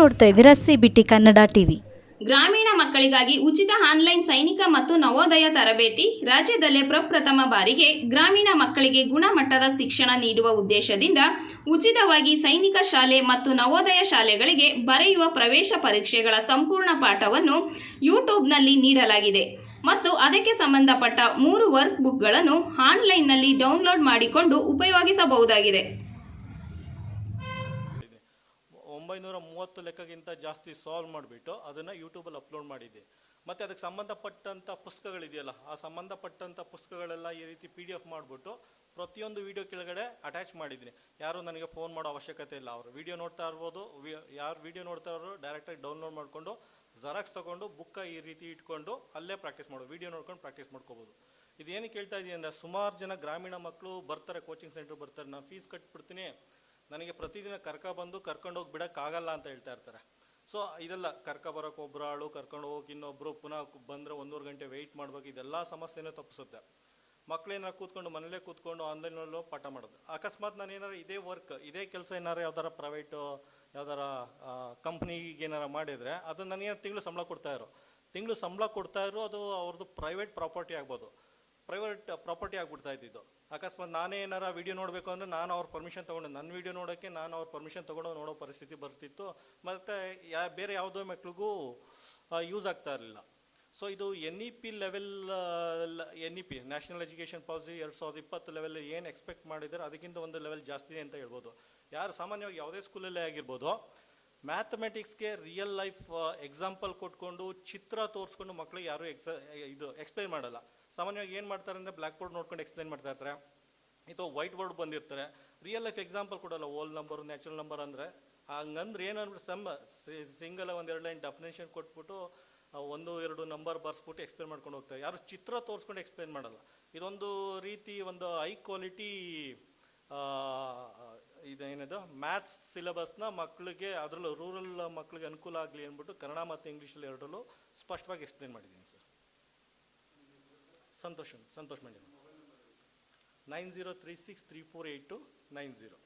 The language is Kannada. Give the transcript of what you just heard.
ನೋಡ್ತಾ ಇದ್ದೀರಾ ಸಿಬಿಟಿ ಕನ್ನಡ ಟಿವಿ. ಗ್ರಾಮೀಣ ಮಕ್ಕಳಿಗಾಗಿ ಉಚಿತ ಆನ್ಲೈನ್ ಸೈನಿಕ ಮತ್ತು ನವೋದಯ ತರಬೇತಿ, ರಾಜ್ಯದಲ್ಲೇ ಪ್ರಪ್ರಥಮ ಬಾರಿಗೆ ಗ್ರಾಮೀಣ ಮಕ್ಕಳಿಗೆ ಗುಣಮಟ್ಟದ ಶಿಕ್ಷಣ ನೀಡುವ ಉದ್ದೇಶದಿಂದ ಉಚಿತವಾಗಿ ಸೈನಿಕ ಶಾಲೆ ಮತ್ತು ನವೋದಯ ಶಾಲೆಗಳಿಗೆ ಬರೆಯುವ ಪ್ರವೇಶ ಪರೀಕ್ಷೆಗಳ ಸಂಪೂರ್ಣ ಪಾಠವನ್ನು ಯೂಟ್ಯೂಬ್ನಲ್ಲಿ ನೀಡಲಾಗಿದೆ. ಮತ್ತು ಅದಕ್ಕೆ ಸಂಬಂಧಪಟ್ಟ ಮೂರು ವರ್ಕ್ ಬುಕ್ಗಳನ್ನು ಆನ್ಲೈನ್ನಲ್ಲಿ ಡೌನ್ಲೋಡ್ ಮಾಡಿಕೊಂಡು ಉಪಯೋಗಿಸಬಹುದಾಗಿದೆ ಇದೆ ಒಂಬೈನೂರ ಮೂವತ್ತು ಲೆಕ್ಕಗಿಂತ ಜಾಸ್ತಿ ಸಾಲ್ವ್ ಮಾಡಿಬಿಟ್ಟು ಅದನ್ನು ಯೂಟ್ಯೂಬಲ್ಲಿ ಅಪ್ಲೋಡ್ ಮಾಡಿದ್ದೆ. ಮತ್ತು ಅದಕ್ಕೆ ಸಂಬಂಧಪಟ್ಟಂಥ ಪುಸ್ತಕಗಳಿದೆಯಲ್ಲ, ಆ ಸಂಬಂಧಪಟ್ಟಂಥ ಪುಸ್ತಕಗಳೆಲ್ಲ ಈ ರೀತಿ ಪಿ ಡಿ ಎಫ್ ಮಾಡಿಬಿಟ್ಟು ಪ್ರತಿಯೊಂದು ವಿಡಿಯೋ ಕೆಳಗಡೆ ಅಟ್ಯಾಚ್ ಮಾಡಿದ್ದೀನಿ. ಯಾರು ನನಗೆ ಫೋನ್ ಮಾಡೋ ಅವಶ್ಯಕತೆ ಇಲ್ಲ. ಅವರು ವಿಡಿಯೋ ನೋಡ್ತಾ ಇರ್ಬೋದು ಯಾರು ವಿಡಿಯೋ ನೋಡ್ತಾ ಇರೋರು ಡೈರೆಕ್ಟಾಗಿ ಡೌನ್ಲೋಡ್ ಮಾಡಿಕೊಂಡು ಜೆರಾಕ್ಸ್ ತೊಗೊಂಡು ಬುಕ್ಕ ಈ ರೀತಿ ಇಟ್ಕೊಂಡು ಅಲ್ಲೇ ಪ್ರಾಕ್ಟೀಸ್ ಮಾಡೋದು ವಿಡಿಯೋ ನೋಡ್ಕೊಂಡು ಪ್ರಾಕ್ಟೀಸ್ ಮಾಡ್ಕೋಬೋದು. ಇದೇನು ಕೇಳ್ತಾ ಇದೀನಿ ಅಂದರೆ ಸುಮಾರು ಜನ ಗ್ರಾಮೀಣ ಮಕ್ಕಳು ಬರ್ತಾರೆ ಕೋಚಿಂಗ್ ಸೆಂಟ್ರ್ ಬರ್ತಾರೆ, ನಾನು ಫೀಸ್ ಕಟ್ಬಿಡ್ತೀನಿ ನನಗೆ ಪ್ರತಿದಿನ ಕರ್ಕ ಬಂದು ಕರ್ಕೊಂಡು ಹೋಗಿ ಬಿಡೋಕ್ಕಾಗಲ್ಲ ಅಂತ ಹೇಳ್ತಾ ಇರ್ತಾರೆ. ಸೊ ಇದೆಲ್ಲ ಕರ್ಕ ಬರೋಕೆ ಒಬ್ಬರು ಆಳು, ಕರ್ಕೊಂಡು ಹೋಗಿ ಇನ್ನೊಬ್ರು ಪುನಃ ಬಂದರೆ ಒಂದೂವರೆ ಗಂಟೆ ವೆಯ್ಟ್ ಮಾಡ್ಬೇಕು, ಇದೆಲ್ಲ ಸಮಸ್ಯೆನೂ ತಪ್ಪಿಸುತ್ತೆ. ಮಕ್ಳೇನಾರು ಕೂತ್ಕೊಂಡು, ಮನೇಲೇ ಕೂತ್ಕೊಂಡು ಆನ್ಲೈನಲ್ಲೂ ಪಾಠ ಮಾಡೋದು. ಅಕಸ್ಮಾತ್ ನಾನು ಇದೇ ವರ್ಕ್ ಇದೇ ಕೆಲಸ ಏನಾರು ಯಾವ್ದಾರ ಪ್ರೈವೇಟು ಯಾವ್ದಾರ ಕಂಪ್ನಿಗೆ ಏನಾರ ಮಾಡಿದರೆ ಅದು ನನಗೆ ತಿಂಗಳು ಸಂಬಳ ಕೊಡ್ತಾ ಇರೋ. ತಿಂಗಳು ಸಂಬಳ ಕೊಡ್ತಾ ಇರೋ ಅದು ಅವ್ರದ್ದು ಪ್ರೈವೇಟ್ ಪ್ರಾಪರ್ಟಿ ಆಗ್ಬೋದು. ಪ್ರೈವೇಟ್ ಪ್ರಾಪರ್ಟಿ ಆಗ್ಬಿಡ್ತಾ ಇದ್ದಿದ್ದು. ಅಕಸ್ಮಾತ್ ನಾನೇ ಏನಾರ ವಿಡಿಯೋ ನೋಡಬೇಕು ಅಂದರೆ ನಾನು ಅವ್ರ ಪರ್ಮಿಷನ್ ತೊಗೊಂಡು ನನ್ನ ವಿಡಿಯೋ ನೋಡೋಕ್ಕೆ ನಾನು ಅವ್ರ ಪರ್ಮಿಷನ್ ತೊಗೊಂಡು ನೋಡೋ ಪರಿಸ್ಥಿತಿ ಬರ್ತಿತ್ತು. ಮತ್ತು ಯಾ, ಬೇರೆ ಯಾವುದೋ ಮಕ್ಳಿಗೂ ಯೂಸ್ ಆಗ್ತಾ ಇರಲಿಲ್ಲ. ಸೊ ಇದು N E P level N E P national education policy ಎರಡು ಸಾವಿರದ ಇಪ್ಪತ್ತು ಲೆವೆಲ್ ಏನು ಎಕ್ಸ್ಪೆಕ್ಟ್ ಮಾಡಿದ್ದಾರೆ, ಅದಕ್ಕಿಂತ ಒಂದು ಲೆವೆಲ್ ಜಾಸ್ತಿ ಅಂತ ಹೇಳ್ಬೋದು. ಯಾರು ಸಾಮಾನ್ಯವಾಗಿ ಯಾವುದೇ ಸ್ಕೂಲಲ್ಲೇ ಆಗಿರ್ಬೋದು ಮ್ಯಾಥಮೆಟಿಕ್ಸ್ಗೆ ರಿಯಲ್ ಲೈಫ್ ಎಕ್ಸಾಂಪಲ್ ಕೊಟ್ಕೊಂಡು ಚಿತ್ರ ತೋರಿಸ್ಕೊಂಡು ಮಕ್ಕಳಿಗೆ ಯಾರು ಎಕ್ಸ ಇದು ಎಕ್ಸ್ಪ್ಲೈನ್ ಮಾಡಲ್ಲ. ಸಾಮಾನ್ಯವಾಗಿ ಏನು ಮಾಡ್ತಾರೆ ಅಂದರೆ ಬ್ಲ್ಯಾಕ್ ಬೋರ್ಡ್ ನೋಡ್ಕೊಂಡು ಎಕ್ಸ್ಪ್ಲೈನ್ ಮಾಡ್ತಾ ಇರ್ತಾರೆ. ಅಥವಾ ವೈಟ್ ಬೋರ್ಡ್ ಬಂದಿರ್ತಾರೆ. ರಿಯಲ್ ಲೈಫ್ ಎಕ್ಸಾಂಪಲ್ ಕೊಡಲ್ಲ ಓಲ್ ನಂಬರ್ ನ್ಯಾಚುರಲ್ ನಂಬರ್ ಅಂದರೆ. ಹಂಗಂದ್ರೆ ಏನಂದ್ರೆ ಸಮ್ ಸಿಂಗಲ್ ಒಂದೆರಡು ಲೈನ್ ಡೆಫಿನೇಷನ್ ಕೊಟ್ಬಿಟ್ಟು ಒಂದು, ಎರಡು ನಂಬರ್ ಬರ್ಸ್ಬಿಟ್ಟು ಎಕ್ಸ್ಪ್ಲೇನ್ ಮಾಡ್ಕೊಂಡು ಹೋಗ್ತಾರೆ. ಯಾರು ಚಿತ್ರ ತೋರಿಸ್ಕೊಂಡು ಎಕ್ಸ್ಪ್ಲೇನ್ ಮಾಡಲ್ಲ. ಇದೊಂದು ರೀತಿ ಒಂದು ಹೈ ಕ್ವಾಲಿಟಿ ಇದೇನಿದು? ಮ್ಯಾಥ್ಸ್ ಸಿಲೆಬಸ್ನ ಮಕ್ಕಳಿಗೆ ಅದರಲ್ಲೂ ರೂರಲ್ ಮಕ್ಕಳಿಗೆ ಅನುಕೂಲ ಆಗಲಿ ಅಂದ್ಬಿಟ್ಟು ಕನ್ನಡ ಮತ್ತು ಇಂಗ್ಲೀಷಲ್ಲಿ ಎರಡರಲ್ಲೂ ಸ್ಪಷ್ಟವಾಗಿ ಎಕ್ಸ್ಪ್ಲೇನ್ ಮಾಡಿದ್ದೀನಿ sir. Santosh Santosh Mandya nine zero three six three four eight two nine zero.